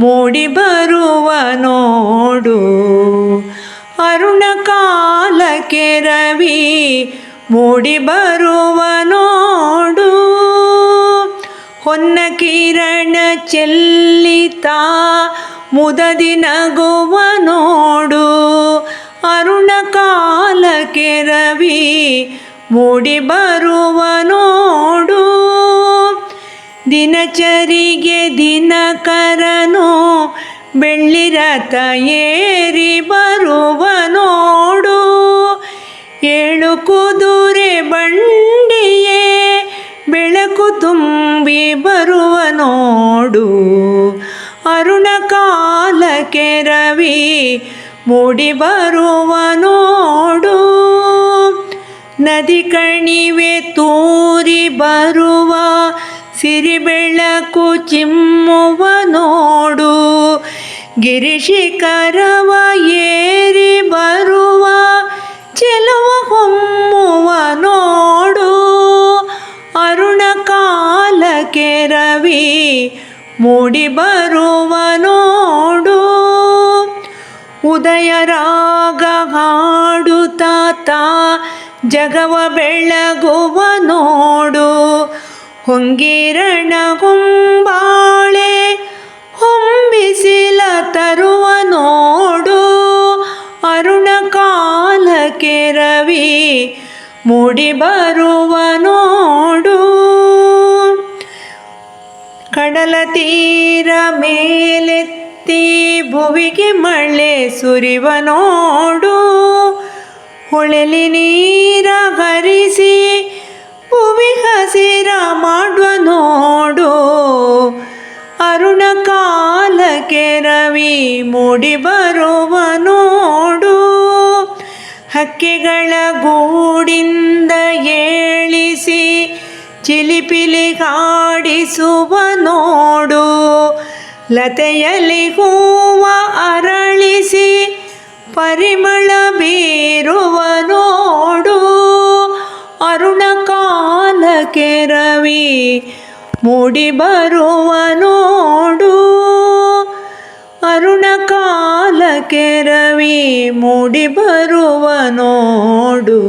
ಮೂಡಿ ಬರುವ ನೋಡು. ಅರುಣ ಕಾಲಕ್ಕೆ ರವಿ ಮೂಡಿ ಬರುವ ನೋಡು. ಹೊನ್ನ ಕಿರಣ ಚೆಲ್ಲಿತಾ ಮುದದಿ ನಗುವ ನೋಡು. ಅರುಣ ಕಾಲಕ್ಕೆ ರವಿ ಮೂಡಿ ಬರುವ ನೋಡು. ದಿನಚರಿಗೆ ದಿನಕರನು ಬೆಳ್ಳಿರಥ ಏರಿ ಬರುವ ನೋಡು. ಏಳು ಕುದುರೆ ಬಂಡಿಯೇ, ಬೆಳಕು ತುಂಬಿ ಬರುವ ನೋಡು. ಅರುಣ ಕಾಲಕ್ಕೆ ರವಿ ಮೂಡಿ ಬರುವ ನೋಡು. ನದಿ ಕಣಿವೆ ತೂರಿ ಬರುವ ಸಿರಿ ಬೆಳಕು ಚಿಮ್ಮುವ ನೋಡು. ಗಿರಿಶಿಖರವ ಏರಿ ಬರುವ ಚೆಲುವ ಹೊಮ್ಮುವ ನೋಡು. ಅರುಣ ಕಾಲಕ್ಕೆ ರವಿ ಮೂಡಿ ಬರುವ ನೋಡು. ಉದಯ ರಾಗ ತಾತ ಜಗವ ಬೆಳಗುವ ನೋಡು. ಹೊಂಗಿರಣ ಕುಂಬಾಳೆ ಹೊಂಬಿಸಿಲ ತರುವ ನೋಡು ಅರುಣ ಕಾಲ ರವಿ ಮೂಡಿ ಬರುವ ನೋಡು. ಕಡಲ ತೀರ ಮೇಲೆತ್ತಿ ಭುವಿಗೆ ಮಳೆ ಸುರಿವ ನೋಡು. ಹೊಳೆಲಿ ನೀರ ಹರಿಸಿ ಕಾಲಕ್ಕೆ ರವಿ ಮೂಡಿ ಬರುವ ನೋಡು. ಹಕ್ಕಿಗಳ ಗೂಡಿಂದ ಏಳಿಸಿ ಚಿಲಿಪಿಲಿ ಹಾಡಿಸುವ ನೋಡು. ಲತೆಯಲ್ಲಿ ಹೂವ ಅರಳಿಸಿ ಪರಿಮಳ ಬೀರುವ ನೋಡು. ಅರುಣ ಕಾಲಕ್ಕೆ ರವಿ ಮೂಡಿ ಬರುವ ನೋಡು. ಅರುಣ ಕಾಲ ರವಿ ಮೂಡಿ ಬರುವ ನೋಡು.